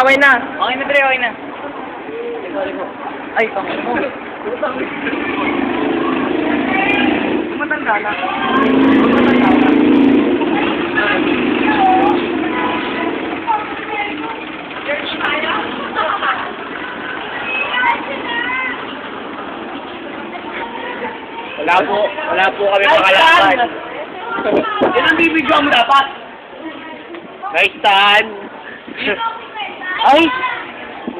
okay na. Okay na, Dre, okay na. Ay, tangin mo. Matanda na. Na. Wala po, wala po kami makalaban. Yan ang bibigyan mo dapat. Nice time. Ay!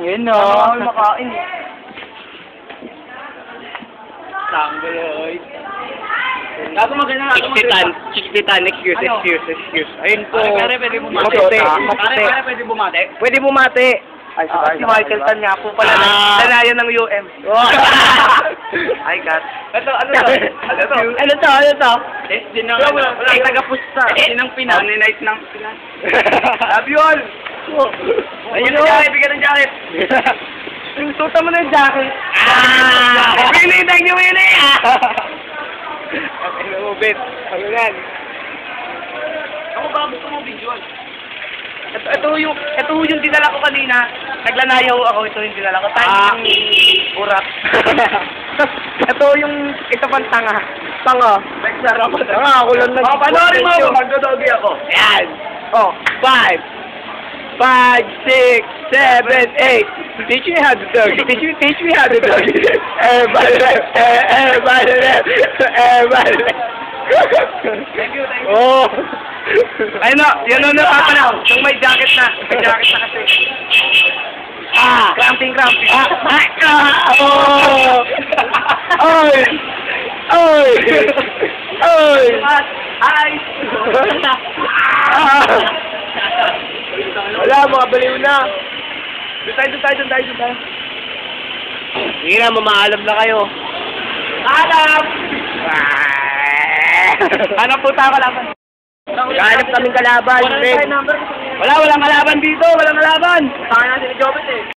Yun no. Ano makain? Tangoloy. Gago maganda nga. Chikitan, chikitan, excuse, Ano? excuse, excuse. Ayun po. Pare, pwede bumate. Pare, pare, pwede bumate. Pwede bumati. Ay, si, Ah, si Michael Tan nga po pala. Ah. Lalayan ng UM. Ay, God. Ito, ano to? Ano to? Ano to? Ano to? Test din ng... Wala, wala. Ay, taga-pusta. Din ng Pinan, ni Night ng Pinan. Love you all. Ayun ng jacket, bigyan ng jacket. Suta mo na yung jacket. Ah! Winnie, thank you, Winnie! Ano mo, Bet? Ano yan? Ako ba gusto mo visual? Ito, ito yung, ito yung dinala ko kanina. Naglanayaw ako, ito yung dinala ko. Tayo Ah. yung burak. ito yung isa pang tanga. Tanga. Nagsarap ako. Tanga, ako lang nag- Oh, panoorin mo, magdodogi ako. Yan. Oh, five. Five, six, seven, eight. Teach me how to dog. Teach me, teach me how to dog. Everybody left, everybody left, everybody left. Thank you, thank you. Oh. Ayun na, yan na napapanaw. Yung may jacket na. May jacket na kasi. Ah! Cramping, cramping. Ah! Ah! ah oh! Oy! Oy! Oy! Hi! Ah! Wala, mga baliw na. Doon tayo, doon tayo, doon tayo, doon tayo. Sige na, mamaalam na kayo. Alam! Hanap po tayo kalaban. Hanap kaming kalaban. Wala walang kalaban dito. Walang kalaban. Tayo natin ni Jobet eh.